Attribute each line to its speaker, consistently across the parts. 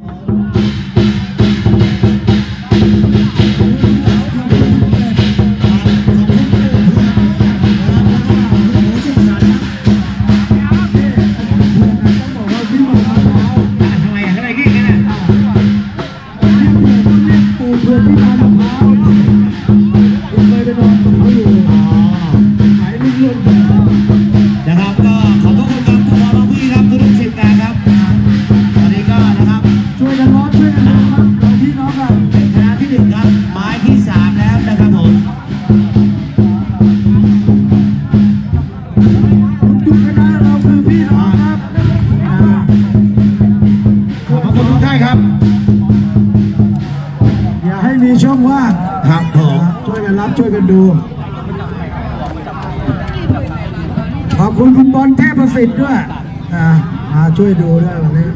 Speaker 1: ทำ
Speaker 2: ดู
Speaker 1: ขอบคุณคุ
Speaker 2: ณบอลเทพประสิทธิ์ด้วยมาช่วยดูด้วยวันนี้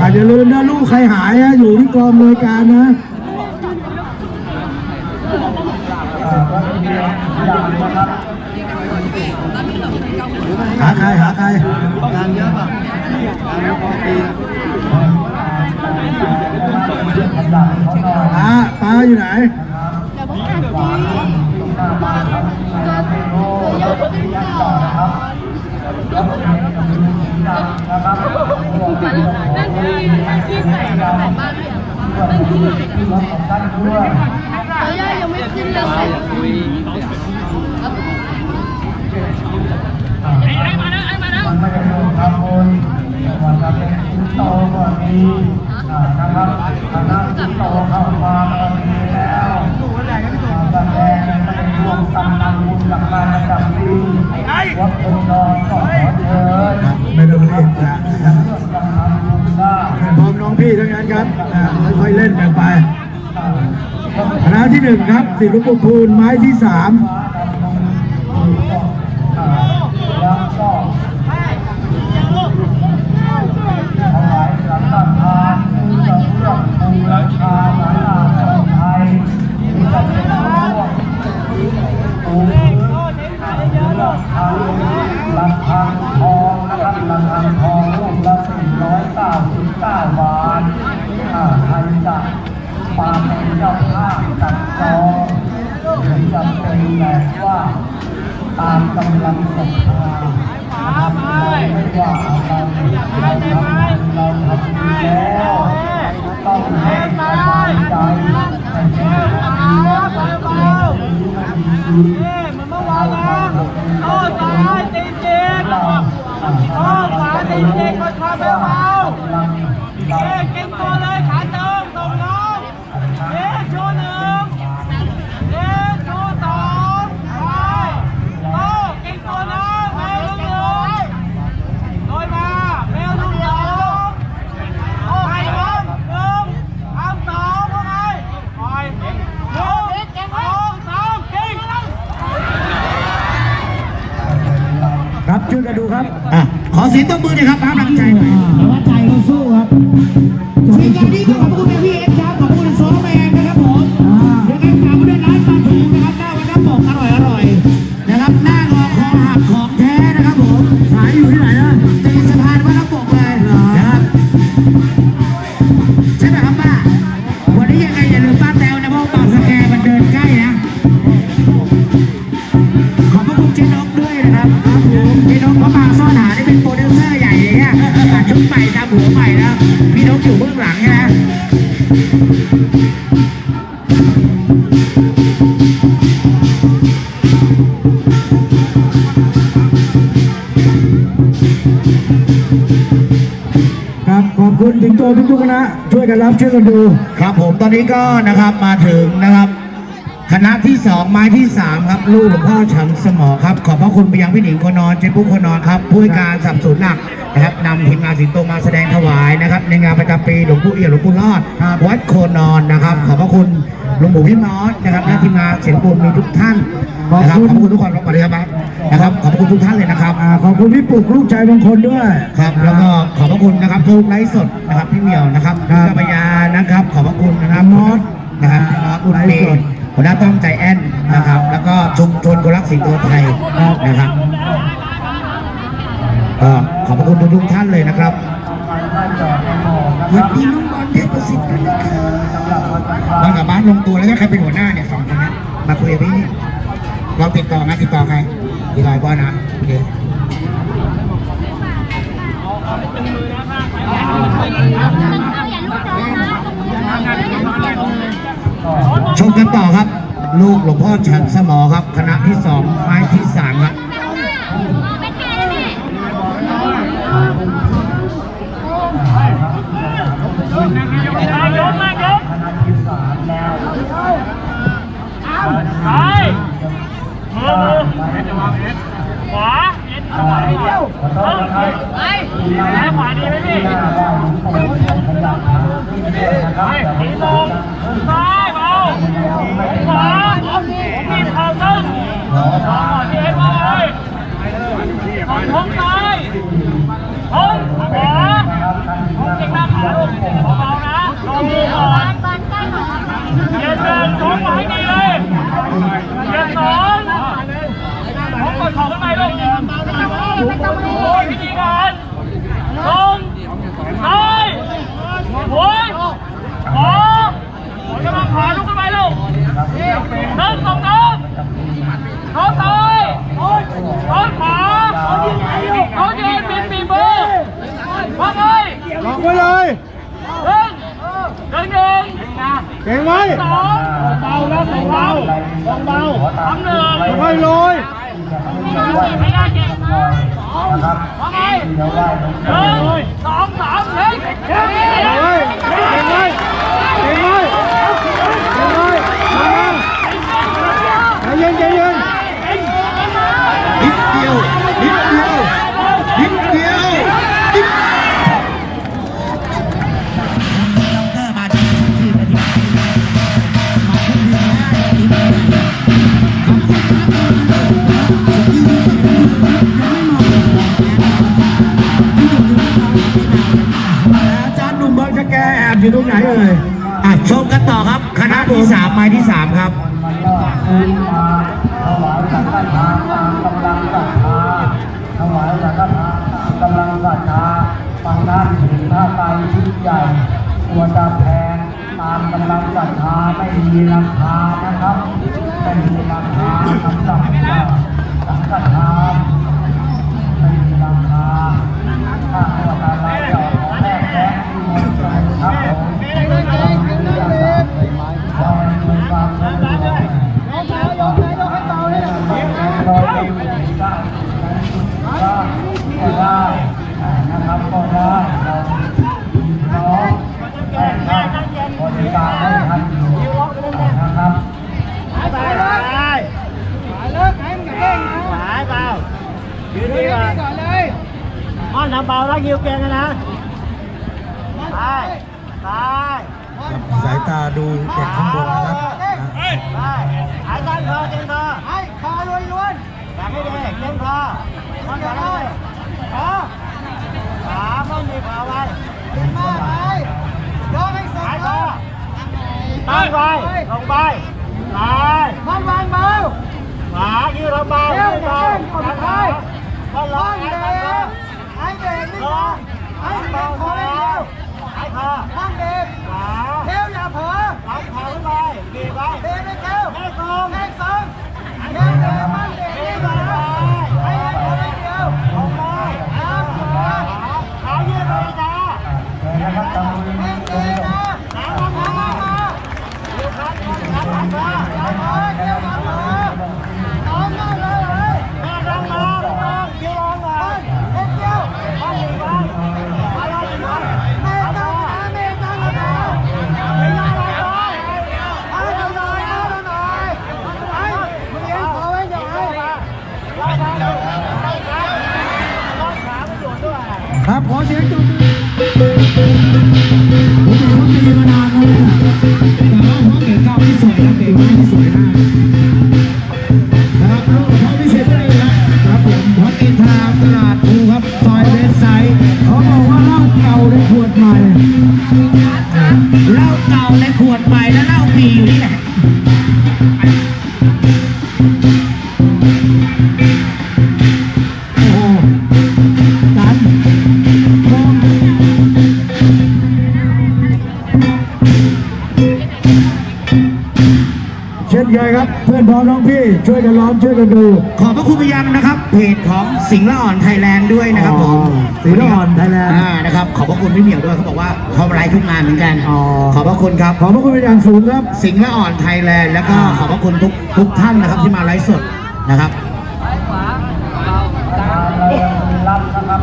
Speaker 2: อะเดี๋ยวลืมนะลูกใครหายนะอยู่ที่กองบริการนะหาใครหาใคร
Speaker 3: งานเยอะป่ะงานเยอะพอปี นะ
Speaker 2: ปลาปาอยู่ไหน
Speaker 4: นั่นคือที่ใส่ใส่บ้านพี่อะนั่นคือเอ้ยยังไม่ขึ้นเลยใส่
Speaker 5: ไม่ได้ร่วมทำบุญว่า จะเป็นสิงโตก็มีนะครับคณะสิงโตเข้ามาก็มีแล้วแสดงไม่ได้ร่วมทำบุญกับการประจำปีวัดองค์นอนก็ขอเชิญ
Speaker 2: ไม่ต้องเล่นนะครับ
Speaker 5: จะ
Speaker 2: พร้อมน้องพี่ทั้งนั้นครับค่อยๆเล่นกันไปคณะที่หนึ่งครับสิลุปุพูนไม้ที่สาม
Speaker 5: มาเป็นเจ้าภาพจัดจองหรือจะเป็นแบบว่าตามกำลังศรัทธานะครับเราไม่ว่าเราเราทำเราทำดีแล้วต้องให้กำลังใจให้เป็นความดีแล้วก็เป็นดีดี
Speaker 3: มันเมื่อวานนะโอ้ตายตีเจ็ดโอ้ฝาตีเจ็ดคนขับไม่เมาเอ๊เก่งตัวเลยขาเติมตรงน้องเอ๊โชว์หนึ่งเอ๊โชว์สองไปโอ้เก่งตัวนะแมวลูกหนึ่งลอยมาแมวลูกสองโอ้ให้พร้อมหนึ่งทำสองเข้าไปปล่อยหนึ่งสองสามเก่ง
Speaker 2: ครับช่วยกันดูครับ
Speaker 1: อะขอ เสียงมือหน่อยครับ
Speaker 2: ครับ
Speaker 1: ขอบคุณ
Speaker 2: ถึงโตทุกทุกๆคณะช่วยกันรับช่วยกันดู
Speaker 1: ครับผมตอนนี้ก็นะครับมาถึงนะครับ คณะที่สองไม้ที่สามครับลูกหลวงพ่อฉันสมอครับ ขอบพระคุณไปยังพี่หนิงคนนอนเจ๊ปุ๊กคนนอนครับผู้ให้การสับสนุนหลักนะครับนำทีมงานสิงโตมาแสดงถวายนะครับ ในงานประจำปีหลวงปู่เอี่ยมหลวงปู่รอดวัดโคนอนนะครับ ขอบพระคุณหลวงปู่พี่มอสนะครับและทีมงานเสียงปูนมีทุกท่าน นะครับขอบพระคุณทุกคนปฏิบัตินะครับขอบพระคุณทุกท่านเลยนะครับ
Speaker 2: อ่าขอบคุณพี่ปุกลูกชายมงคลด้วย
Speaker 1: ครับแล้วก็ขอบพระคุณนะครับทุกไลฟ์สดนะครับพี่เหมียวนะครับ
Speaker 2: ครับ
Speaker 1: พี่กัปยานะครับ ขอบพระคุณนะครับ
Speaker 2: มอส
Speaker 1: นะครับพี่มอสอุด
Speaker 2: ไล
Speaker 1: เม
Speaker 2: ฟ์สด
Speaker 1: ย์หัวหน้าต้อมใจแอนนะครับ แล้วก็ชุมชนคนรักสิงโตไทยนะครับก็ขอบพระคุณทุกๆท่านเลยนะครับสวัสดีน้องบอลเทพประสิทธิ์ด้วยนะครับบอลกับบ้านลงตัวแล้วก็ใครเป็นหัวหน้าเนี่ยสองคนนี้มาคุยกับพี่ เราติดต่อมาติดต่อใครติดต่อบอลนะโอเคชมกันต่อครับ ลูกหลวงพ่อฉันสมอครับ คณะที่สองไม้ที่สามครับ
Speaker 5: ขวาเอ็นขวาเดียวไปแล้วขวาดีไหมพี่ไปสีลงซ้ายเบาขวาทีมเข่าตึ้งต่อที่เอ็นว่าไงของทงซ้ายทงขวาทงเก่งหน้าขาลูกเบาๆนะลงมือก่อน เย็นเดินสองมาให้ดีเลยเย็นสองผมกด ของข้างในลงโอ้ยพิธีการลงซ้ายหัวขวาหัวกำลังขาลุกขึ้นไปลูกเดินสองน้องน้องซ้ายน้องขวาน้องยืนปิดปีมือว่าไง
Speaker 2: ล็อกไว้เลย
Speaker 5: หนึ่งหนึ่งหนึ่ง
Speaker 2: เก่งไว้
Speaker 5: สองเบาแล้วสองเบาสองเบาสามหนึ่ง
Speaker 2: ค่อยๆโรย
Speaker 5: ไม่ได้เก่งว่าไงหนึ่งสองสามเฮ้ยเฮ้ย
Speaker 2: เฮ้ยเก่งไว้เก่งไว้เก่งไว้มาใจเย็นใจเย็น
Speaker 1: นิดเดียว อบอยู่ตรงไหนเอ่ยอะชมกันต่อครับ คณะที่สามไม้ที่สามครับ
Speaker 6: ถวายสังฆทานตามกำลังศรัทธาถวายสังฆทานตามกำลังศรัทธาบางท่านถึงถ้าไกลชิ้นใหญ่ตัวจะแพงตามกำลังศรัทธาไม่มีราคานะครับไม่มีราคาสำหรับสังฆทานไม่มีราคาถ้าตัวอะไรจะขอแลกแลกที่มนต์ครับผมขอให้มีความสะดวกเราเองก็ได้ก็ได้นะครับก็ได้เราน้องแม่ครับบริการให้ทันอยู่
Speaker 2: สาดูเด็กข้างบนนะครับ
Speaker 5: หายตั้งคอเก่งคอหายคอล้วนล้วนอยากให้เดีเก่งคอมันจะได้คอขามันมีขาไว้เก่งมากไปยกให้สุดคอตั้งไว้ลงไปไปมันวางเบาขายืดลงไปยืดเบาตั้งไว้มันร้องเด็กให้เด็กนี่นะให้เบาคอเร็วให้คอตั้งเด็กขา อย่าเผลอเอาขาขึ้นไปดีไว้เด็กไม่เร็วให้ตรงให้ตรงเร็วเร็วมันเด็กนี่นะให้ให้คนเดียวลงไปเอาขาขายืดไปจ้า
Speaker 6: เชิญนะครับตามมือ
Speaker 5: เดีน ผมเห็นว่าตี
Speaker 2: มานานแล้วเนี่ยแต่ว่าเพราะเก๋เก้าที่สวยนะเก่ง ช่วยกันล้อมช่วยกันดู
Speaker 1: ขอบพระคุณไปยังนะครับ เพจของสิงห์ละอ่อนไทยแลนด์ด้วยนะครับผม
Speaker 2: อ๋อสิงห์ละอ่อน Thailand
Speaker 1: อ่านะครับขอบพระคุณพี่เหมียวด้วยเขาบอกว่าเขาไลฟ์ทุกงานเหมือนกัน
Speaker 2: อ๋อ
Speaker 1: ขอบพระคุณครับ
Speaker 2: ขอบพระคุณเป็นอย่างสูงครับ
Speaker 1: สิงห์ละอ่อนไทยแลนด์แล้วก็ขอบพระคุณทุกทุกท่านนะครับที่มาไลฟ์สดนะครับ
Speaker 5: รับนะครับ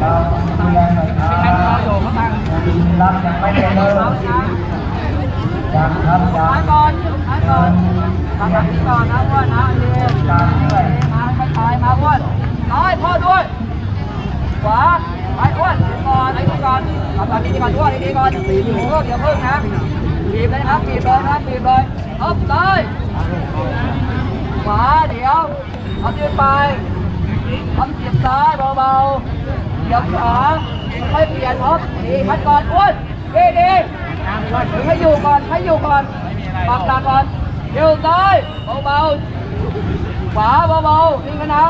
Speaker 5: เราดูแลหน่อยครับรับยังไม่ได้เริ่ม ยังครับยัง
Speaker 3: หายก่อนหายก่อนทำแบบนี้ก่อนนะอ้วนนะเรียน
Speaker 5: การด้วย
Speaker 3: มาไปตายมาอ้วนน้อยพ่อด้วยขวาไปอ้วนก่อนไอ้ก่อนทำแบบนี้ก่อนอ้วนดีก่อนตีอยู่เดี๋ยวเพิ่งนะบีบเลยครับบีบเลยครับบีบเลยอบเลยขวาเดี๋ยวเอายืนไปทำเสียบซ้ายเบาๆเดี๋ยวขวาค่อยเปลี่ยนอ๊บดีพัดก่อนอ้วนดีดี ให้อยู่ก่อนให้อยู่ก่อนปักหลักก่อนเดี๋ยวซ้ายเบาๆขวาเบาๆนิ่งกันนะ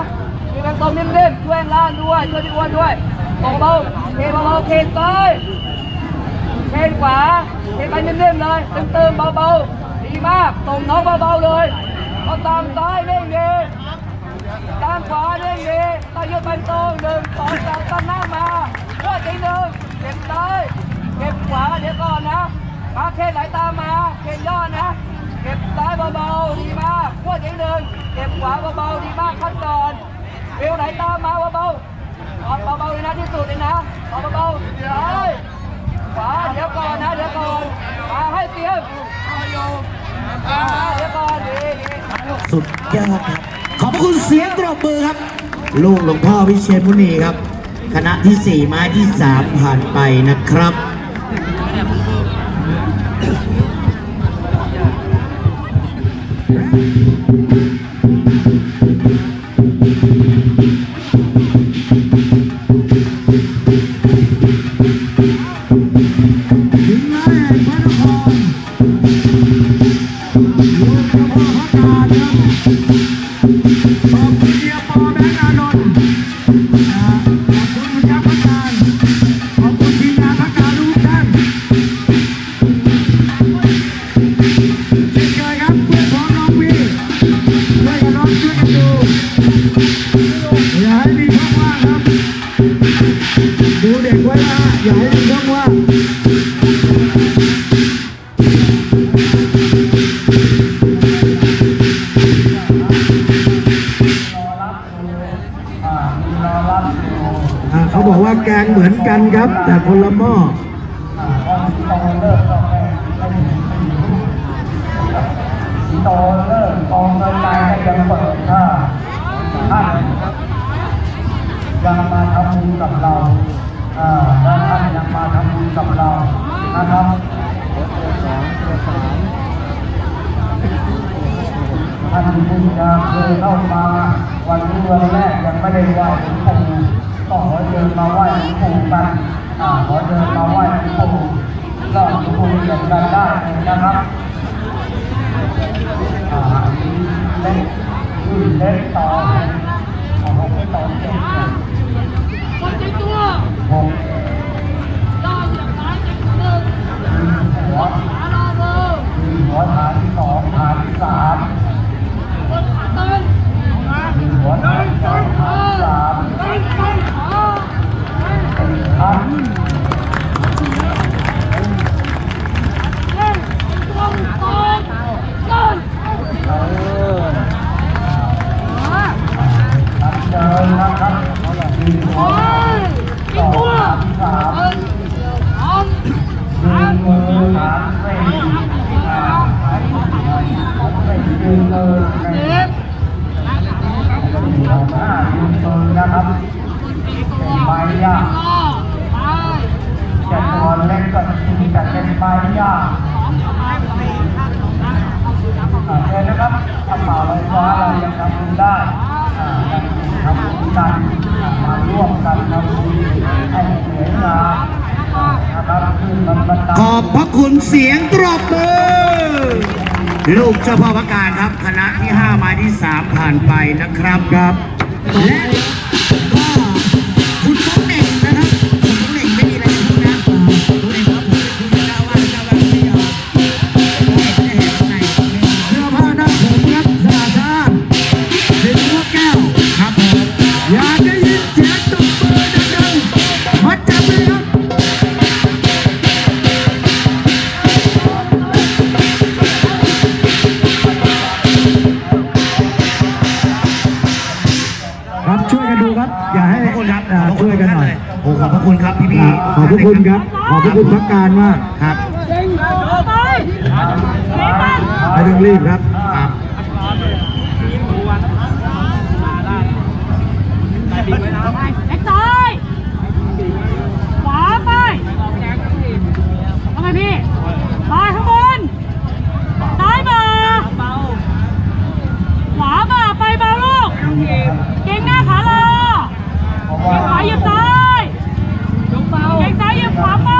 Speaker 3: นิ่งกันตรงนิ่มๆช่วยล่างด้วยช่วยพี่อ้วนด้วยตรงเบาเคนเบาๆเคนซ้ายเคนขวาเคนไปนิ่มๆเลยเตึงๆเบาๆดีมากตรงน้องเบาๆเลยเอาตามซ้ายเร่งดีตามขวาเร่งดีตายืดเป็นตรงหนึ่งสองสามตั้งหน้ามาเพื่อทีหนึ่งเก็บซ้าย เก็บขวาเดี๋ยวก่อนนะ มาเคนไหลตามมาเคนย่อนะ เก็บซ้ายเบาๆดีมากพวดอีกหนึ่งเก็บขวาเบาๆดีมากขั้นตอนเบลไหนตามมาเบาๆเอาเบาๆเลยนะที่สุดเลยนะเอาเบาๆซ้ยขวาเดี๋ยวก่อนนะเดี๋ยวก่อนมาให้เสียงเอาอยู่มเดี๋ยวก่อนดี
Speaker 1: สุดยอดครับ ขอบคุณเสียงปรบมือครับ ลูกหลวงพ่อวิเชียรมุนีครับ คณะที่ 4 ไม้ที่ 3 ผ่านไปนะครับ
Speaker 2: กว่าแกงเหมือนกันครับ แต่คนละหม้อ
Speaker 5: อ่าตอนที่โตเลิกก็ไม่ไม่ไม่โตเลิกกองเงินรายยังเปิดถ้าท่านยังมาทำบุญกับเราอ่าถ้าท่านยังมาทำบุญกับเรานะครับท่านเพิ่งจะเคยเข้ามาวันนี้วันแรกยังไม่ได้ไหว้หลวงปู่ ก็ขอเดินมาไหว้หลวงปู่กันอ่าขอเดินมาไหว้หลวงปู่ก็หลวงปู่เดินกันได้เลยนะครับอ่าเล็กรุ่นเล็กต่อโอ้โหต่อเจ็ด
Speaker 3: คนจริงตัว
Speaker 5: หก
Speaker 3: ย่อเหยียบซ้ายจริงหนึ่ง
Speaker 5: หัวหัวฐานที่สองฐานที่สาม
Speaker 3: ลู
Speaker 5: กเจ้าพ่
Speaker 1: อประการครับคณะที่5ไม้ที่ 3 ผ่านไปนะครับครับและ ครับ ข
Speaker 2: อบ
Speaker 1: พระคุณพั
Speaker 2: ก
Speaker 1: การ
Speaker 2: มาก
Speaker 1: ครับ
Speaker 5: ไม่
Speaker 2: ต้องรีบครับ
Speaker 5: เก่ไปข้างบน้ายมาขวามาไปมาลูกเก่งขวาหยุดซ้าย Papa!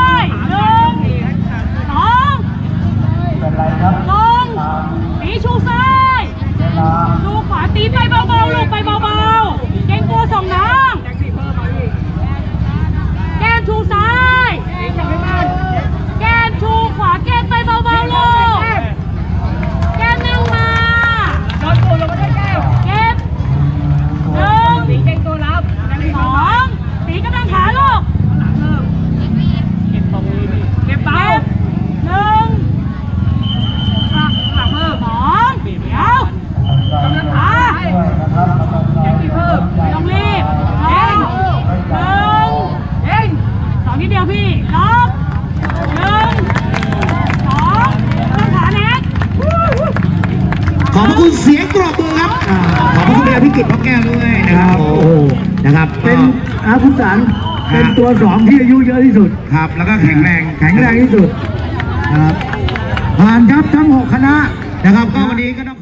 Speaker 5: าน
Speaker 2: เป็นตัวสองที่อายุเยอะที่สุด
Speaker 1: ครับ แล้วก็แข็งแรง
Speaker 2: แข็งแรงที่สุดครับผ่านครับทั้งหกคณะ
Speaker 1: นะครับก็วันนี้ก็ต้อง